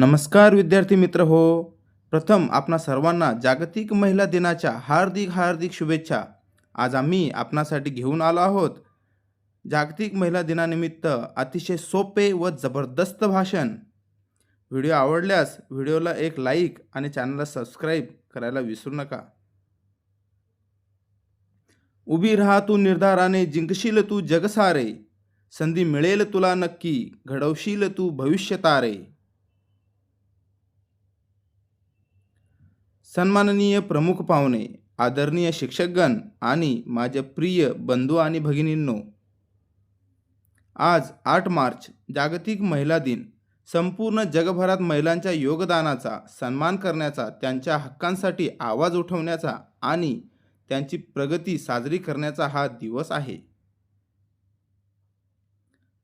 नमस्कार विद्यार्थी मित्र हो. प्रथम आपणा सर्वांना जागतिक महिला दिनाच्या हार्दिक हार्दिक शुभेच्छा. आज आम्ही आपणासाठी घेऊन आलो आहोत. जागतिक महिला दिनानिमित्त अतिशय सोपे व जबरदस्त भाषण. व्हिडिओ आवडल्यास व्हिडिओला एक लाईक आणि चॅनलला सबस्क्राईब करायला विसरू नका. उभी राहा तू निर्धाराने जिंकशील तू जग सारे संधी मिळेल तुला नक्की घडवशील तू भविष्य तारे. सन्माननीय प्रमुख पाहुणे आदरणीय शिक्षकगण आणि माझ्या प्रिय बंधू आणि भगिनींनो आज आठ मार्च जागतिक महिला दिन. संपूर्ण जगभरात महिलांच्या योगदानाचा सन्मान करण्याचा त्यांच्या हक्कांसाठी आवाज उठवण्याचा आणि त्यांची प्रगती साजरी करण्याचा हा दिवस आहे.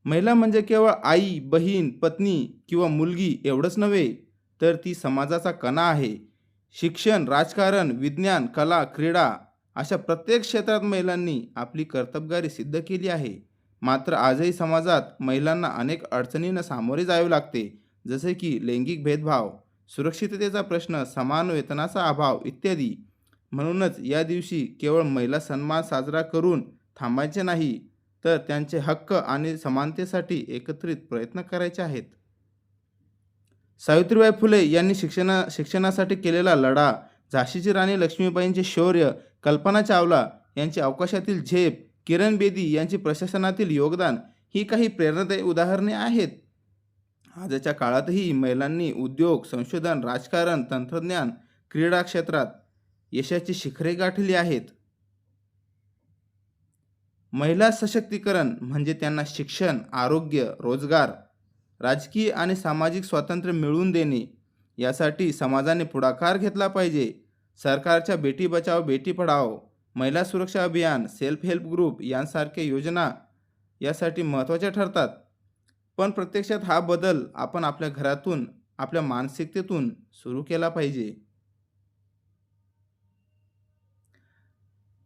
महिला म्हणजे केवळ आई बहीण पत्नी किंवा मुलगी एवढंच नव्हे तर ती समाजाचा कणा आहे. शिक्षण राजकारण विज्ञान कला क्रीडा अशा प्रत्येक क्षेत्रात महिलांनी आपली कर्तबगारी सिद्ध केली आहे. मात्र आजही समाजात महिलांना अनेक अडचणींना सामोरे जावे लागते जसे की लैंगिक भेदभाव सुरक्षिततेचा प्रश्न समान वेतनाचा अभाव इत्यादी. म्हणूनच या दिवशी केवळ महिला सन्मान साजरा करून थांबायचे नाही तर त्यांचे हक्क आणि समानतेसाठी एकत्रित प्रयत्न करायचे आहेत. सावित्रीबाई फुले यांनी शिक्षणा शिक्षणासाठी केलेला लढा झाशीची राणी लक्ष्मीबाईंचे शौर्य कल्पना चावला यांची अवकाशातील झेप किरण बेदी यांची प्रशासनातील योगदान ही काही प्रेरणादायी उदाहरणे आहेत. आजच्या काळातही महिलांनी उद्योग संशोधन राजकारण तंत्रज्ञान क्रीडा क्षेत्रात यशाची शिखरे गाठली आहेत. महिला सशक्तीकरण म्हणजे त्यांना शिक्षण आरोग्य रोजगार राजकीय आणि सामाजिक स्वातंत्र्य मिळवून देणे यासाठी समाजाने पुढाकार घेतला पाहिजे. सरकारच्या बेटी बचाव बेटी पढाओ महिला सुरक्षा अभियान सेल्फ हेल्प ग्रुप यांसारख्या योजना यासाठी महत्त्वाच्या ठरतात. पण प्रत्यक्षात हा बदल आपण आपल्या घरातून आपल्या मानसिकतेतून सुरू केला पाहिजे.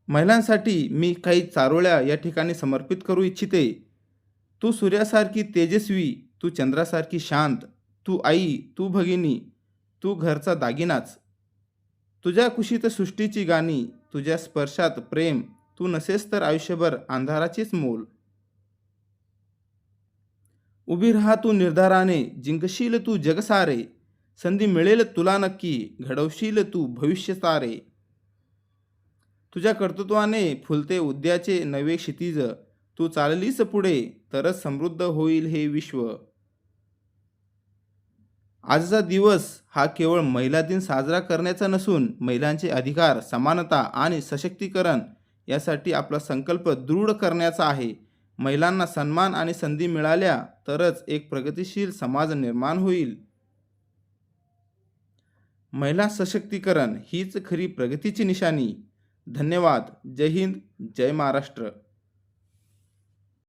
महिलांसाठी मी काही चारोळ्या या ठिकाणी समर्पित करू इच्छिते. तू सूर्यासारखी तेजस्वी तू चंद्रासारखी शांत तू आई तू भगिनी तू घरचा दागिनाच. तुझ्या कुशीत सृष्टीची गाणी तुझ्या स्पर्शात प्रेम तू नसेस तर आयुष्यभर अंधाराचीच मोल. उभी राहा तू निर्धाराने जिंकशील तू जगसारे. संधी मिळेल तुला नक्की घडवशील तू भविष्य तारे तुझ्या कर्तृत्वाने फुलते उद्याचे नवे क्षितिज. तू चाललीस पुढे तरच समृद्ध होईल हे विश्व. आजचा दिवस हा केवळ महिला दिन साजरा करण्याचा नसून महिलांचे अधिकार समानता आणि सशक्तीकरण यासाठी आपला संकल्प दृढ करण्याचा आहे. महिलांना सन्मान आणि संधी मिळाल्या तरच एक प्रगतिशील समाज निर्माण होईल. महिला सशक्तीकरण हीच खरी प्रगतीची निशाणी. धन्यवाद. जय हिंद. जय महाराष्ट्र.